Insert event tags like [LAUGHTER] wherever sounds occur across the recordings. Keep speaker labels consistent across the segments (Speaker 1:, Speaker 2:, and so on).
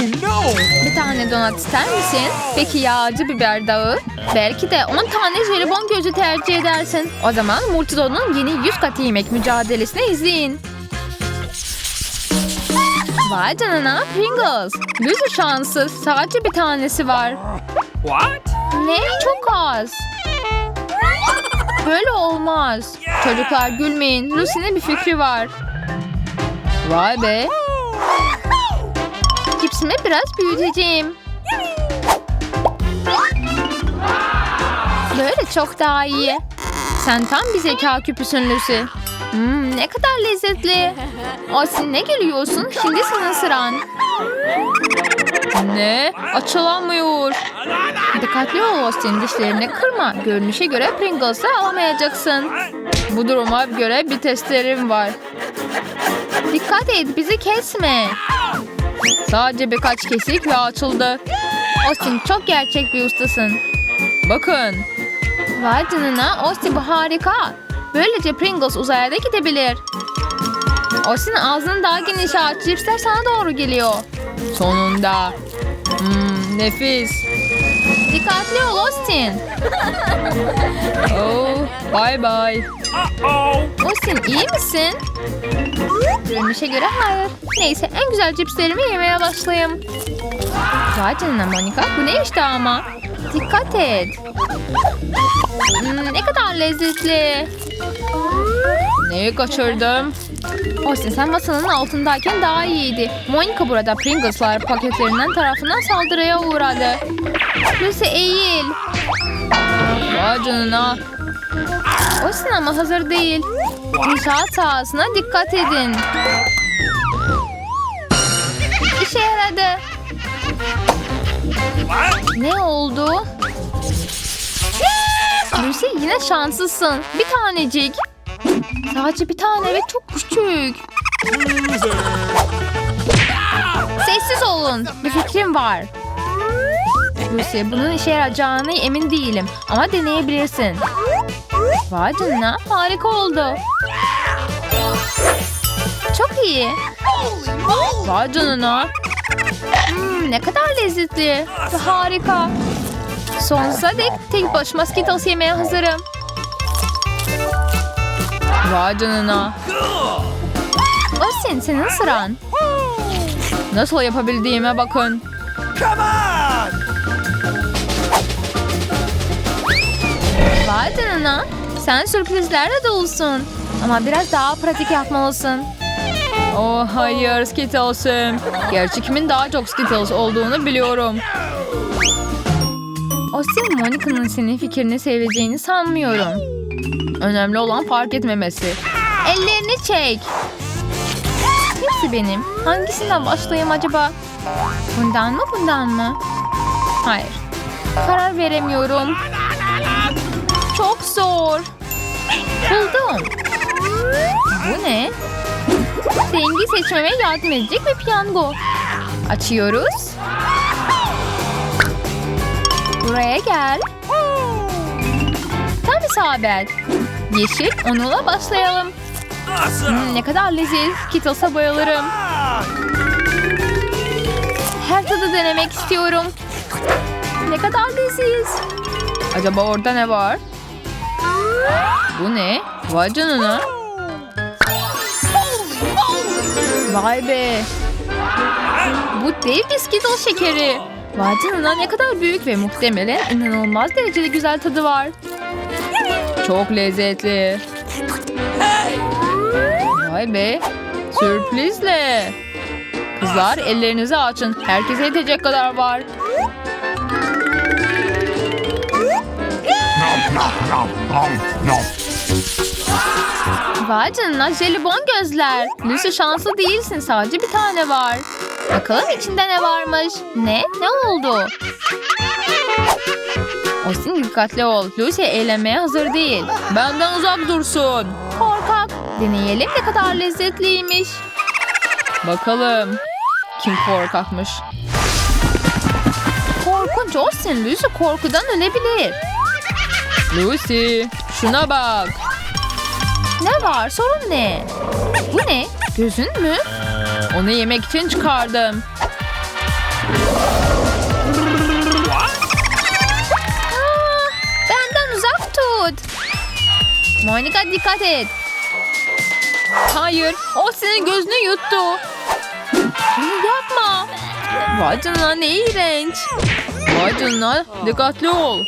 Speaker 1: Bir tane donat ister misin? Peki ya acı biber dağı? Belki de 10 tane jelibon gözü tercih edersin. O zaman Multido'nun yeni 100 katı yemek mücadelesini izleyin. Vay canına Pringles. Lucy şanssız. Sadece bir tanesi var.
Speaker 2: What?
Speaker 1: Ne? Çok az. Böyle olmaz. Çocuklar gülmeyin. Lucy'nin bir fikri var. Vay be. Cipsimi biraz büyüteceğim. Böyle çok daha iyi. Sen tam bir zeka küpüsün Lucy. Hmm, ne kadar lezzetli. Asin ne geliyorsun? Şimdi senin sıran. Ne? Açılamıyor. Dikkatli ol Austin dişlerini kırma. Görünüşe göre Pringles'ı alamayacaksın. Bu duruma göre bir testlerim var. Dikkat et bizi kesme. Sadece birkaç kesik ve açıldı. Austin çok gerçek bir ustasın. Bakın. Vay canına Austin bu harika. Böylece Pringles uzaya da gidebilir. Austin ağzını daha geniş aç. Cipsler sana doğru geliyor. Sonunda. Hmm, nefis. Dikkatli ol Austin. oh, bye bye. Austin iyi misin? Görünüşe göre hayır. Neyse en güzel cipslerimi yemeye başlayayım. Vay canına Monika bu ne işte ama. Dikkat et. Hmm, ne kadar lezzetli. Neyi kaçırdım? Austin sen masanın altındayken daha iyiydi. Monica burada Pringles'lar paketlerinden tarafından saldırıya uğradı. Lucy eğil. Vay canına. Austin ama hazır değil. İnşaat sahasına dikkat edin. İşe yaradı. Ne oldu? Lucy yine şanslısın. Bir tanecik. Sadece bir tane ve çok küçük. Sessiz olun. Bir fikrim var. Lucy bunun işe yarayacağına emin değilim. Ama deneyebilirsin. Vay canına harika oldu. Çok iyi. Vay canına. Hmm, ne kadar lezzetli harika. Sonsuza dek tek başıma Skittles yemeye hazırım. Vay canına. Austin senin sıran. Nasıl yapabildiğime bakın.
Speaker 2: Come on!
Speaker 1: Vay canına. Sen sürprizlerle dolusun. Ama biraz daha pratik yapmalısın. Oh hayır Skittles'ım. Gerçi kimin daha çok Skittles olduğunu biliyorum. Austin Monica'nın senin fikrini seveceğini sanmıyorum. Önemli olan fark etmemesi. Ellerini çek. Hepsi benim. Hangisinden başlayayım acaba? Bundan mı bundan mı? Hayır. Karar veremiyorum. Çok zor. Buldum. Bu ne? Rengi seçmeme yardım edecek bir piyango. Açıyoruz. Buraya gel. Tam isabet. Yeşil, onunla başlayalım. Hmm, ne kadar leziz. Kittles'a bayılırım. Her tadı denemek istiyorum. Ne kadar leziz. Acaba orada ne var? Bu ne? Vay canına. Vay be. Bu dev bir Skittles şekeri. Vay canına ne kadar büyük ve muhtemelen inanılmaz derecede güzel tadı var. Çok lezzetli. Vay be. Sürprizle. Kızlar ellerinizi açın. Herkese yetecek kadar var. Vay canına jelibon gözler. Lucy şanslı değilsin sadece bir tane var. Bakalım içinde ne varmış. Ne? Ne oldu? Austin dikkatli ol. Lucy eğlenmeye hazır değil. Benden uzak dursun. Korkak. Deneyelim ne kadar lezzetliymiş. Bakalım. Kim korkakmış? Korkunç Austin. Lucy korkudan ölebilir. Lucy şuna bak. Ne var? Sorun ne? Bu ne? Gözün mü? Onu yemek için çıkardım. Monica dikkat et. Hayır, o senin gözünü yuttu. Bunu yapma. Vay canına ne iğrenç. Vay canına dikkatli ol.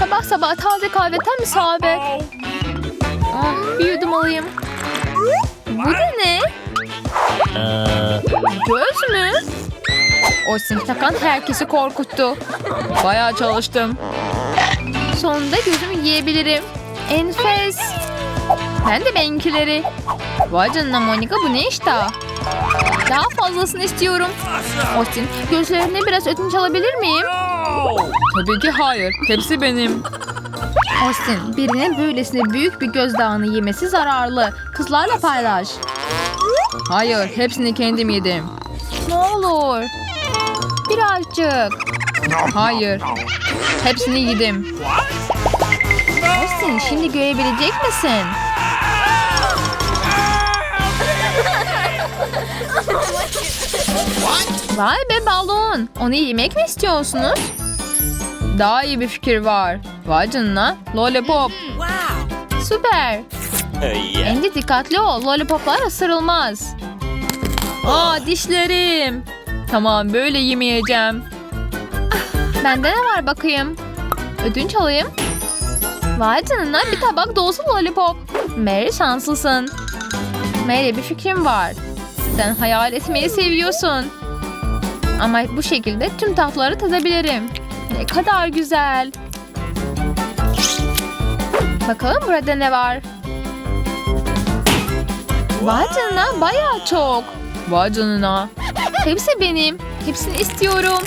Speaker 1: Sabah sabah taze kahve tam isabet. Ah, bir yudum alayım. Bu da ne? Göz mü? O sim takan herkesi korkuttu. Bayağı çalıştım. Sonunda gözümü yiyebilirim. Enfes. Ben de benimkileri. Vay canına Monica bu ne işte? Daha fazlasını istiyorum. Austin gözlerine biraz ödünç alabilir miyim? Tabii ki hayır. Hepsi benim. Austin birinin böylesine büyük bir gözdağını yemesi zararlı. Kızlarla paylaş. Hayır hepsini kendim yedim. Ne olur. Birazcık. Hayır. Hepsini yedim. Austin şimdi görebilecek misin? Vay be balon. Onu yemek mi istiyorsunuz? Daha iyi bir fikir var. Vay canına. Lollipop. Süper. Andy dikkatli ol. Lollipoplar ısırılmaz. Aa dişlerim. Tamam böyle yemeyeceğim. Bende ne var bakayım? Ödünç alayım. Vay canına bir tabak dolusu lollipop. Mary şanslısın. Mary bir fikrim var. Sen hayal etmeyi seviyorsun. Ama bu şekilde tüm tatları tadabilirim. Ne kadar güzel. Bakalım burada ne var? Vay canına bayağı çok. Vay canına. Hepsi benim. Hepsini istiyorum.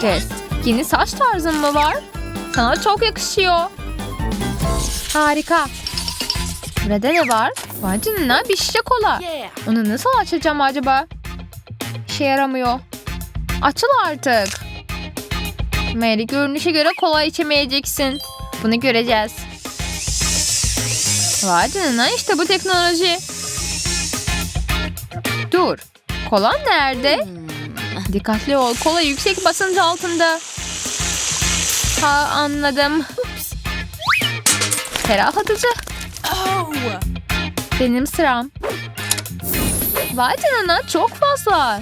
Speaker 1: Jess, yeni saç tarzın mı var? Sana çok yakışıyor. Harika. Burada ne var? Vay canına bir şişe kola. Onu nasıl açacağım acaba? İşe yaramıyor. Açıl artık. Mary görünüşe göre kola içemeyeceksin. Bunu göreceğiz. Vay canına işte bu teknoloji. Dur. Kolan nerede? Dikkatli ol. Kola yüksek basınç altında. Ha anladım. Ferahlatıcı. Benim sıram. Vay canına çok fazla.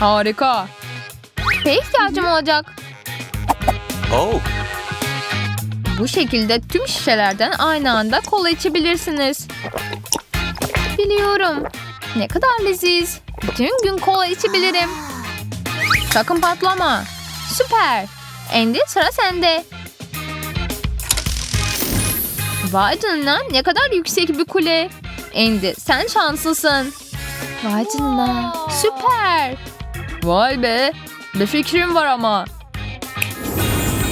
Speaker 1: Harika. Ve ihtiyacım olacak.
Speaker 2: Oh.
Speaker 1: Bu şekilde tüm şişelerden aynı anda kola içebilirsiniz. Biliyorum. Ne kadar leziz. Bütün gün kola içebilirim. Sakın patlama. Süper. Andy sıra sende. Vay canına ne kadar yüksek bir kule. Andy sen şanslısın. Vay canına süper. Vay be bir fikrim var ama.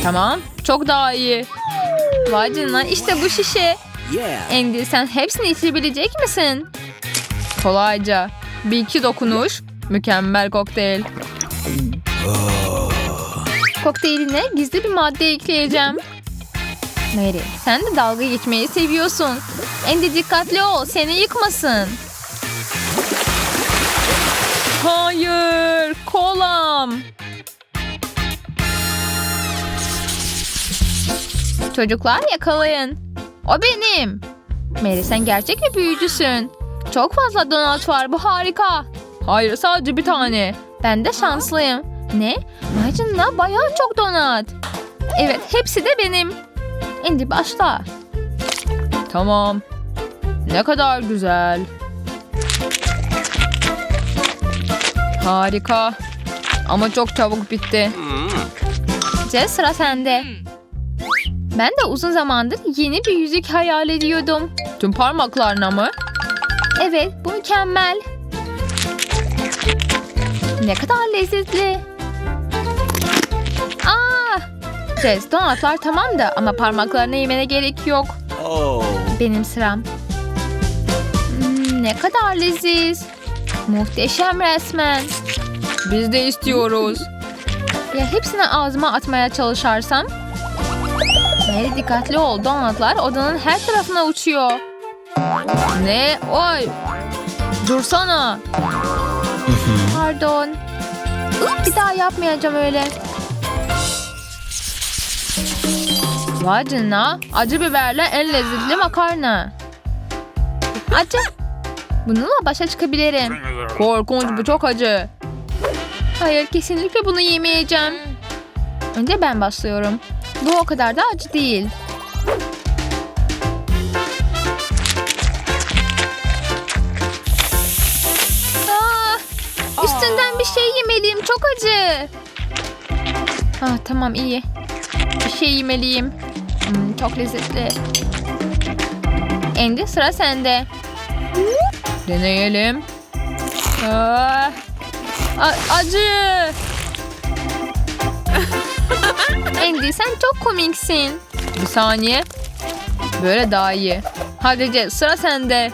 Speaker 1: Tamam çok daha iyi. Vay canına işte bu şişe. Andy sen hepsini içebilecek misin? Kolayca. Bir iki dokunuş. Mükemmel kokteyl. Kokteyline gizli bir madde ekleyeceğim. Mary sen de dalga geçmeyi seviyorsun. Andy dikkatli ol seni yıkmasın. Hayır kolam. Çocuklar yakalayın. O benim. Mary sen gerçek bir büyücüsün. Çok fazla donut var bu harika. Hayır sadece bir tane. Ben de şanslıyım. Ne? Vay canına bayağı çok donut. Evet hepsi de benim. Şimdi başla. Tamam. Ne kadar güzel. Harika. Ama çok çabuk bitti. Jess sıra sende. Ben de uzun zamandır yeni bir yüzük hayal ediyordum. Tüm parmaklarına mı? Evet, bu mükemmel. Ne kadar lezzetli. Aa! Jess, donatlar tamam da ama parmaklarına yemene gerek yok.
Speaker 2: Oh.
Speaker 1: Benim sıram. Hmm, ne kadar leziz. Muhteşem resmen. Biz de istiyoruz. Ya hepsini ağzıma atmaya çalışarsam? Mary dikkatli ol. Donatlar odanın her tarafına uçuyor. Ne? Oy! Dursana. Pardon. Bir daha yapmayacağım öyle. Vay. Acı biberle en lezzetli makarna. Acı. Bununla başa çıkabilirim. Korkunç bu çok acı. Hayır kesinlikle bunu yemeyeceğim. Önce ben başlıyorum. Bu o kadar da acı değil. Bir şey yemeliyim. Çok acı. Ah, tamam iyi. Bir şey yemeliyim. Hmm, çok lezzetli. Endi sıra sende. Deneyelim. Ah, acı. [LAUGHS] Andy sen çok komiksin. Bir saniye. Böyle daha iyi. Hadi Jess, sıra sende.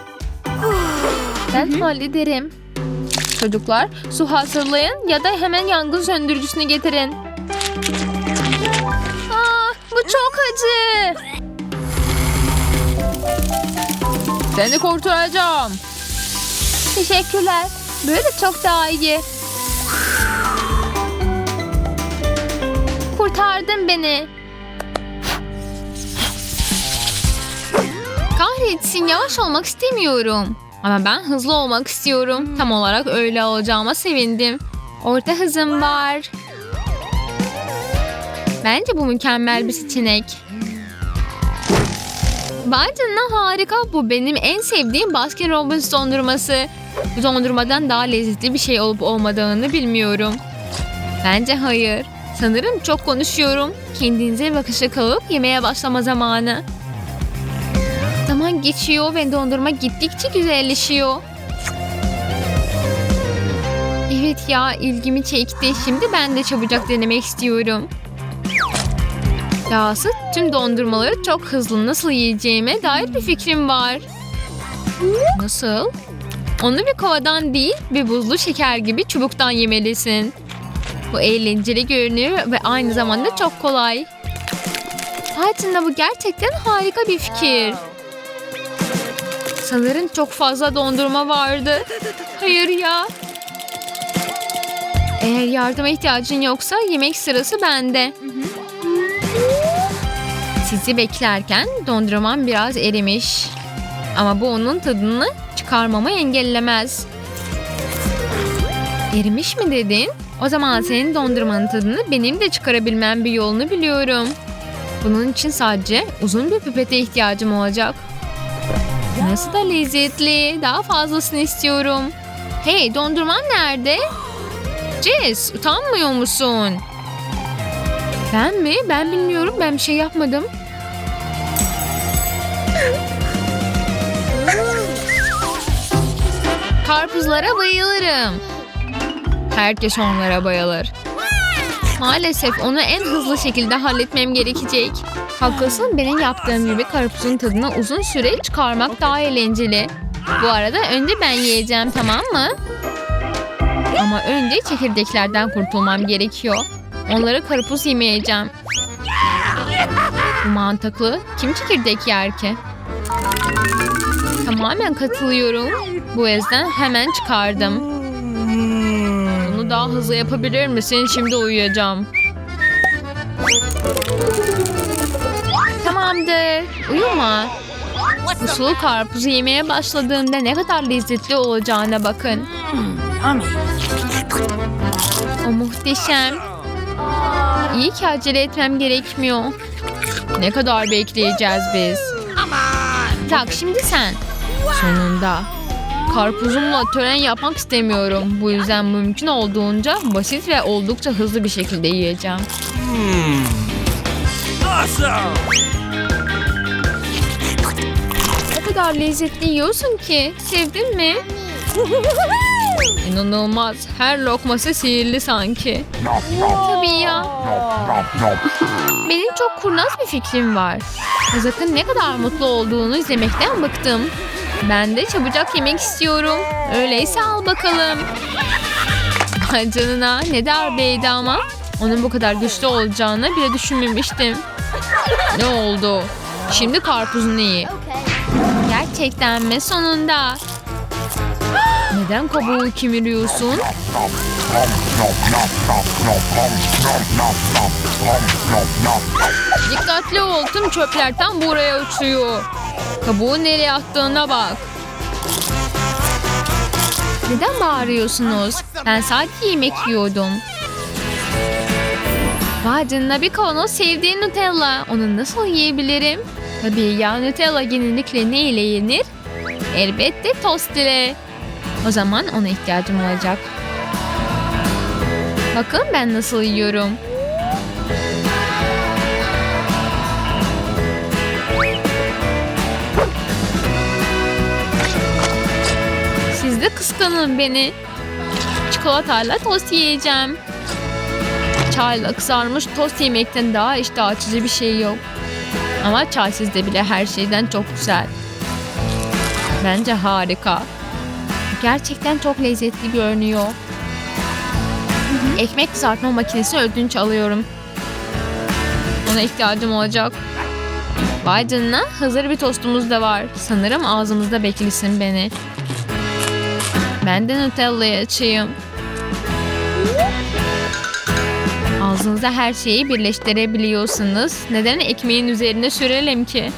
Speaker 1: Ben hallederim. Çocuklar su hazırlayın ya da hemen yangın söndürücüsünü getirin. Aa, bu çok acı. Seni kurtaracağım. Teşekkürler. Böyle çok daha iyi. Kurtardın beni. Kahretsin yavaş olmak istemiyorum. Ama ben hızlı olmak istiyorum. Tam olarak öyle olacağıma sevindim. Orta hızım var. Bence bu mükemmel bir seçenek. Vay canına harika. Bu benim en sevdiğim Baskin Robbins dondurması. Bu dondurmadan daha lezzetli bir şey olup olmadığını bilmiyorum. Bence hayır. Sanırım çok konuşuyorum. Kendinize bakışa kalıp yemeğe başlama zamanı. Zaman geçiyor ve dondurma gittikçe güzelleşiyor. Evet ya ilgimi çekti. Şimdi ben de çabucak denemek istiyorum. Dahası tüm dondurmaları çok hızlı nasıl yiyeceğime dair bir fikrim var. Nasıl? Onu bir kovadan değil bir buzlu şeker gibi çubuktan yemelisin. Bu eğlenceli görünüyor ve aynı zamanda çok kolay. Hayatında bu gerçekten harika bir fikir. Sanırım çok fazla dondurma vardı. Hayır ya. Eğer yardıma ihtiyacın yoksa yemek sırası bende. Sizi beklerken dondurmam biraz erimiş. Ama bu onun tadını çıkarmamı engellemez. Erimiş mi dedin? O zaman senin dondurmanın tadını benim de çıkarabilmem bir yolunu biliyorum. Bunun için sadece uzun bir pipete ihtiyacım olacak. Nasıl da lezzetli. Daha fazlasını istiyorum. Hey dondurmam nerede? Jess utanmıyor musun? Ben mi? Ben bilmiyorum. Ben bir şey yapmadım. Karpuzlara bayılırım. Herkes onlara bayılır. Maalesef onu en hızlı şekilde halletmem gerekecek. Haklısın benim yaptığım gibi karpuzun tadını uzun süre çıkarmak daha eğlenceli. Bu arada önce ben yiyeceğim tamam mı? Ama önce çekirdeklerden kurtulmam gerekiyor. Onları karpuz yemeyeceğim. Bu mantıklı. Kim çekirdek yer ki? Tamamen katılıyorum. Bu yüzden hemen çıkardım. Bunu daha hızlı yapabilir misin? Şimdi uyuyacağım. Tamamdır. Uyuma. Bu sulu karpuzu yemeye başladığımda ne kadar lezzetli olacağına bakın. O muhteşem. İyi ki acele etmem gerekmiyor. Ne kadar bekleyeceğiz biz? Tak şimdi sen. Sonunda. Karpuzumla tören yapmak istemiyorum. Bu yüzden mümkün olduğunca basit ve oldukça hızlı bir şekilde yiyeceğim.
Speaker 2: Awesome!
Speaker 1: Kadar lezzetli yiyorsun ki. Sevdin mi? İnanılmaz. Her lokması sihirli sanki. Tabii ya. Benim çok kurnaz bir fikrim var. Zak'ın ne kadar mutlu olduğunu izlemekten bıktım. Ben de çabucak yemek istiyorum. Öyleyse al bakalım. Ay canına ne darbeydi ama. Onun bu kadar güçlü olacağını bile düşünmemiştim. Ne oldu? Şimdi karpuzun iyi. Gerçekten mi sonunda? Neden kabuğu kimiriyorsun? Dikkatli ol tüm çöpler tam buraya uçuyor. Kabuğu nereye attığına bak. Neden bağırıyorsunuz? Ben sadece yemek yiyordum. Vay canına bir kavanoz sevdiğin Nutella. Onu nasıl yiyebilirim? Tabii ya Nutella genellikle ne ile yenir? Elbette tost ile. O zaman ona ihtiyacım olacak. Bakın ben nasıl yiyorum. Siz de kıskanın beni. Çikolatayla tost yiyeceğim. Çayla kızarmış tost yemekten daha iştah açıcı bir şey yok. Ama çaysız da bile her şeyden çok güzel. Bence harika. Gerçekten çok lezzetli görünüyor. Ekmek kızartma makinesini ödünç alıyorum. Ona ihtiyacım olacak. Vay canına hazır bir tostumuz da var. Sanırım ağzımızda beklesin beni. Ben de Nutella'yı açayım. Ağzınızda her şeyi birleştirebiliyorsunuz. Neden ekmeğin üzerine sürelim ki?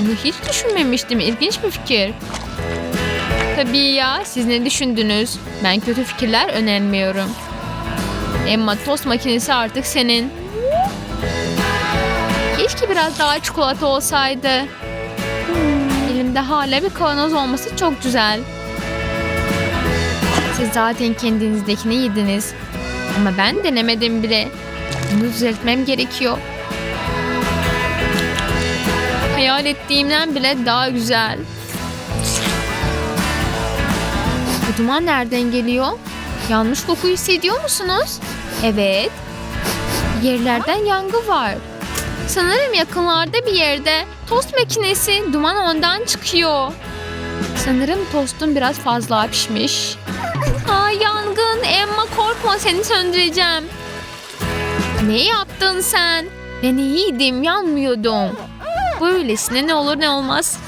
Speaker 1: Bunu hiç düşünmemiştim. İlginç bir fikir. Tabii ya. Siz ne düşündünüz? Ben kötü fikirler önermiyorum. Emma tost makinesi artık senin. Keşke biraz daha çikolata olsaydı. Elimde hala bir kavanoz olması çok güzel. Siz zaten kendinizdekini yediniz. Ama ben denemedim bile. Bunu düzeltmem gerekiyor. Hayal ettiğimden bile daha güzel. Bu duman nereden geliyor? Yanlış koku hissediyor musunuz? Evet. Yerlerden yangın var. Sanırım yakınlarda bir yerde. Tost makinesi. Duman ondan çıkıyor. Sanırım tostun biraz fazla pişmiş. Seni söndüreceğim. Ne yaptın sen? Ben iyiydim yanmıyordum. Böylesine ne olur ne olmaz.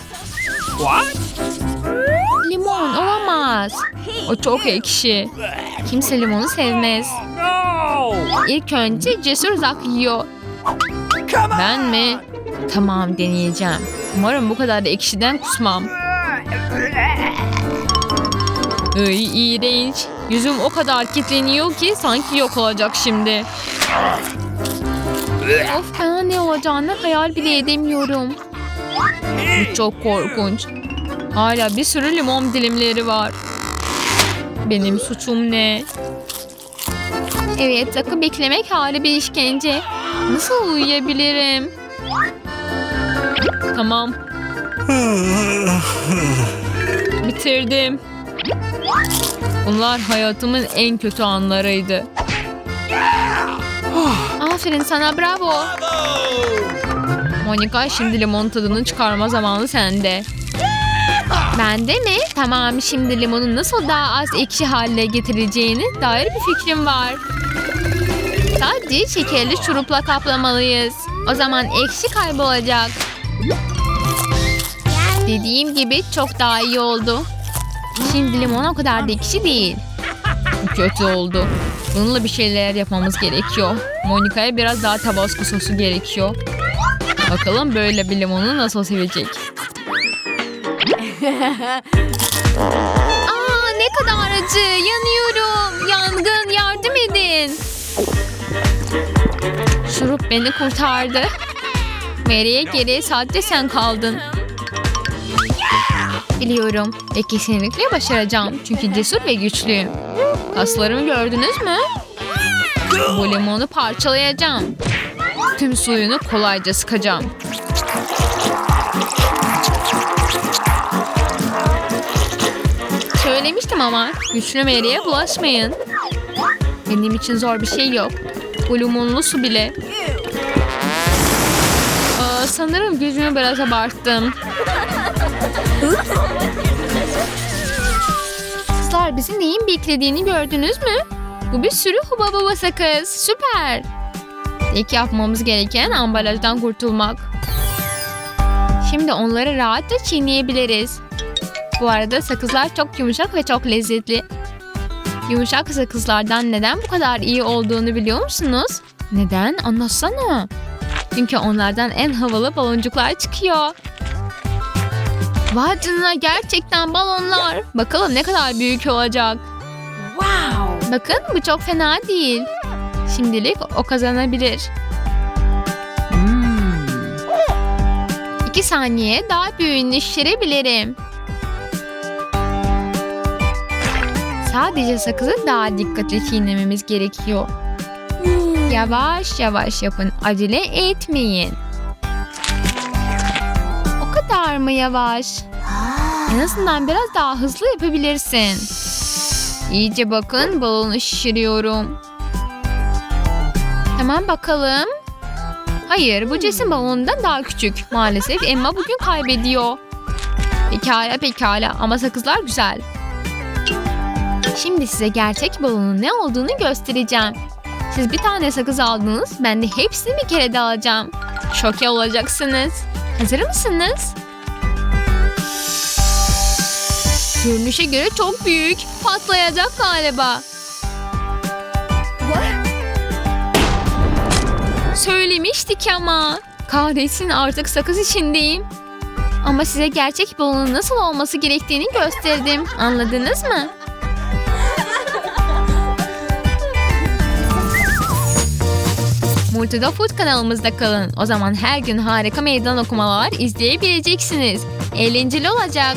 Speaker 1: Limon olamaz. O çok ekşi. Kimse limonu sevmez. İlk önce cesur zak yiyor. Ben mi? Tamam deneyeceğim. Umarım bu kadar da ekşiden kusmam. [LAUGHS] Iy, iğrenç. Yüzüm o kadar kilitleniyor ki sanki yok olacak şimdi. Of ben ne olacağını hayal bile edemiyorum. Bu çok korkunç. Hala bir sürü limon dilimleri var. Benim suçum ne? Evet, takı beklemek hali bir işkence. Nasıl uyuyabilirim? Tamam. [LAUGHS] Bitirdim. Bunlar hayatımın en kötü anlarıydı. Aferin sana bravo. Monika şimdi limon tadını çıkarma zamanı sende. Bende mi? Tamam şimdi limonu nasıl daha az ekşi haline getireceğini dair bir fikrim var. Sadece şekerli şurupla kaplamalıyız. O zaman ekşi kaybolacak. Dediğim gibi çok daha iyi oldu. Şimdi limon o kadar da ekşi değil. Kötü oldu. Bununla bir şeyler yapmamız gerekiyor. Monika'ya biraz daha tabasco sosu gerekiyor. Bakalım böyle bir limonu nasıl sevecek. [LAUGHS] Aa ne kadar acı. Yanıyorum. Yangın yardım edin. Şurup beni kurtardı. Mary'e geriye sadece sen kaldın. Biliyorum ve kesinlikle başaracağım. Çünkü cesur ve güçlüyüm. Kaslarımı gördünüz mü? Bu limonu parçalayacağım. Tüm suyunu kolayca sıkacağım. Söylemiştim ama güçlü Mary'e bulaşmayın. Benim için zor bir şey yok. Bu limonlu su bile. Aa, sanırım gücümü biraz abarttım. [LAUGHS] bizi neyin beklediğini gördünüz mü? Bu bir sürü huba sakız. Süper. İlk yapmamız gereken ambalajdan kurtulmak. Şimdi onları rahatça çiğneyebiliriz. Bu arada sakızlar çok yumuşak ve çok lezzetli. Yumuşak sakızlardan neden bu kadar iyi olduğunu biliyor musunuz? Neden? Anlatsana. Çünkü onlardan en havalı baloncuklar çıkıyor. Vay canına gerçekten balonlar. Bakalım ne kadar büyük olacak.
Speaker 3: Wow.
Speaker 1: Bakın bu çok fena değil. Şimdilik o kazanabilir.
Speaker 2: Hmm.
Speaker 1: İki saniye daha büyüğünü şişirebilirim. Sadece sakızı daha dikkatli çiğnememiz gerekiyor. Yavaş yavaş yapın. Acele etmeyin. Kadar mı yavaş? En azından biraz daha hızlı yapabilirsin. İyice bakın balonu şişiriyorum. Hemen bakalım. Hayır bu cesim balonundan daha küçük. Maalesef Emma bugün kaybediyor. Pekala pekala ama sakızlar güzel. Şimdi size gerçek balonun ne olduğunu göstereceğim. Siz bir tane sakız aldınız, ben de hepsini bir kere de alacağım. Şoke olacaksınız. Hazır mısınız? Görünüşe göre çok büyük. Patlayacak galiba. Söylemiştik ama. Kahretsin artık sakız içindeyim. Ama size gerçek balonun nasıl olması gerektiğini gösterdim. Anladınız mı? [LAUGHS] Multida Food kanalımızda kalın. O zaman her gün harika meydan okumalar izleyebileceksiniz. Eğlenceli olacak.